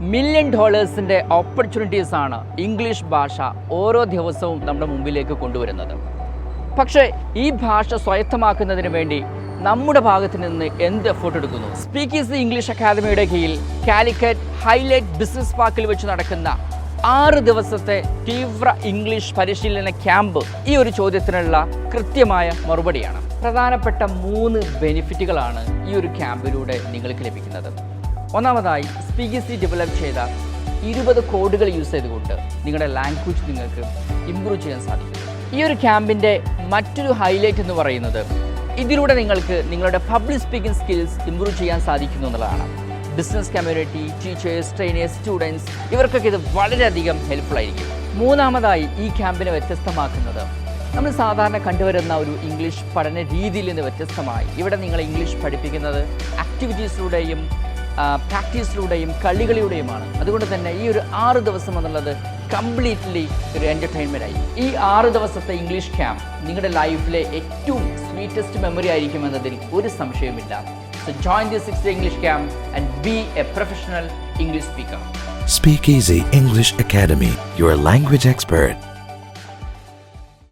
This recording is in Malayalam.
മില്യൺ ഡോളേഴ്സിന്റെ ഓപ്പർച്യൂണിറ്റീസ് ആണ് ഇംഗ്ലീഷ് ഭാഷ ഓരോ ദിവസവും നമ്മുടെ മുമ്പിലേക്ക് കൊണ്ടുവരുന്നത്. പക്ഷേ ഈ ഭാഷ സ്വായത്തമാക്കുന്നതിന് വേണ്ടി നമ്മുടെ ഭാഗത്ത് നിന്ന് എന്ത് എഫേർട്ട് എടുക്കുന്നു? സ്പീക്ക് സ്പീക്കീസ് ഇംഗ്ലീഷ് അക്കാദമിയുടെ കീഴിൽ കാലിക്കറ്റ് ഹൈലൈറ്റ് ബിസിനസ് പാർക്കിൽ വെച്ച് നടക്കുന്ന ആറ് ദിവസത്തെ തീവ്ര ഇംഗ്ലീഷ് പരിശീലന ക്യാമ്പ് ഈ ഒരു ചോദ്യത്തിനുള്ള കൃത്യമായ മറുപടിയാണ്. പ്രധാനപ്പെട്ട മൂന്ന് ബെനിഫിറ്റുകളാണ് ഈ ഒരു ക്യാമ്പിലൂടെ നിങ്ങൾക്ക് ലഭിക്കുന്നത്. ഒന്നാമതായി സ്പീക്കിസി ഡെവലപ്പ് ചെയ്ത ഇരുപത് കോഡുകൾ യൂസ് ചെയ്തുകൊണ്ട് നിങ്ങളുടെ ലാംഗ്വേജ് നിങ്ങൾക്ക് ഇമ്പ്രൂവ് ചെയ്യാൻ സാധിക്കും. ഈ ഒരു ക്യാമ്പിന്റെ മറ്റൊരു ഹൈലൈറ്റ് എന്ന് പറയുന്നത് ഇതിലൂടെ നിങ്ങൾക്ക് നിങ്ങളുടെ പബ്ലിക് സ്പീക്കിംഗ് സ്കിൽസ് ഇമ്പ്രൂവ് ചെയ്യാൻ സാധിക്കുന്നു എന്നുള്ളതാണ്. Business community teachers trainers students ഇവർക്കൊക്കെ ഇത് വളരെയധികം ഹെൽപ്ഫുൾ ആയിരിക്കും. മൂന്നാമതായി ഈ ക്യാമ്പിനെ വ്യത്യസ്തമാക്കുന്നത് നമ്മൾ സാധാരണ കണ്ടുവരുന്ന ഒരു ഇംഗ്ലീഷ് പഠന രീതിയിൽ നിന്ന് വ്യത്യസ്തമായി. ഇവിടെ നിങ്ങൾ ഇംഗ്ലീഷ് പഠിപ്പിക്കുന്നത് ആക്ടിവിറ്റീസിലൂടെയും പ്രാക്ടീസിലൂടെയും കളികളിലൂടെയുമാണ്. അതുകൊണ്ട് തന്നെ ഈ ഒരു ആറ് ദിവസം എന്നുള്ളത് കംപ്ലീറ്റ്ലി ഒരു എന്റർടൈൻമെന്റ് ആയി. ഈ ആറ് ദിവസത്തെ ഇംഗ്ലീഷ് ക്യാമ്പ് നിങ്ങളുടെ ലൈഫിലെ ഏറ്റവും സ്വീറ്റസ്റ്റ് മെമ്മറി ആയിരിക്കും എന്നതിൽ ഒരു സംശയവുമില്ല. So join the six English camp and be a professional English speaker speak easy English Academy, your language expert.